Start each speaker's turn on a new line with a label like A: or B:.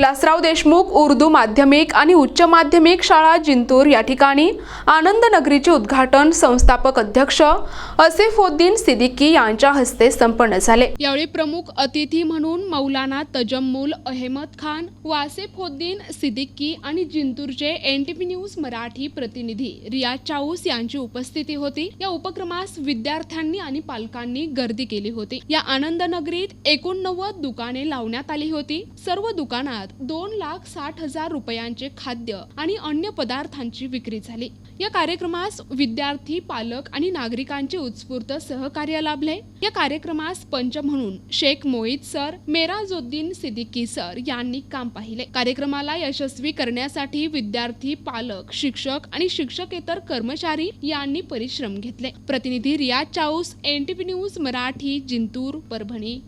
A: विलासराव देशमुख उर्दू माध्यमिक आणि उच्च माध्यमिक शाळा जिंतूर या ठिकाणी आनंद नगरीचे उद्घाटन संस्थापक अध्यक्ष असेफुद्दीन सिद्दीकी यांच्या हस्ते संपन्न झाले. यावेळी प्रमुख अतिथी म्हणून मौलाना तजम्मुल अहमद खान वासेफुद्दीन सिद्दीकी आणि जिंतूरचे एनटीपी न्यूज मराठी प्रतिनिधी रिया चाऊस यांची उपस्थिती होती. या उपक्रमास विद्यार्थ्यांनी आणि पालकांनी गर्दी केली होती. या आनंद नगरीत एकोणनव्वद दुकाने लावण्यात आली होती. सर्व दुकानात दोन लाख साठ हजार रुपयांचे खाद्य आणि अन्य पदार्थांची विक्री झाली. या कार्यक्रमास विद्यार्थी पालक आणि नागरिकांचे उत्स्फूर्त सहकार्य लाभले. या कार्यक्रमास पंच म्हणून शेख मोहित सर मेराजोद्दीन सिद्दीकी सर यांनी काम पाहिले. कार्यक्रमाला यशस्वी करण्यासाठी विद्यार्थी पालक शिक्षक आणि शिक्षकेतर कर्मचारी यांनी परिश्रम घेतले. प्रतिनिधी रियाज चाऊस एनटीपी न्यूज मराठी जिंतूर परभणी.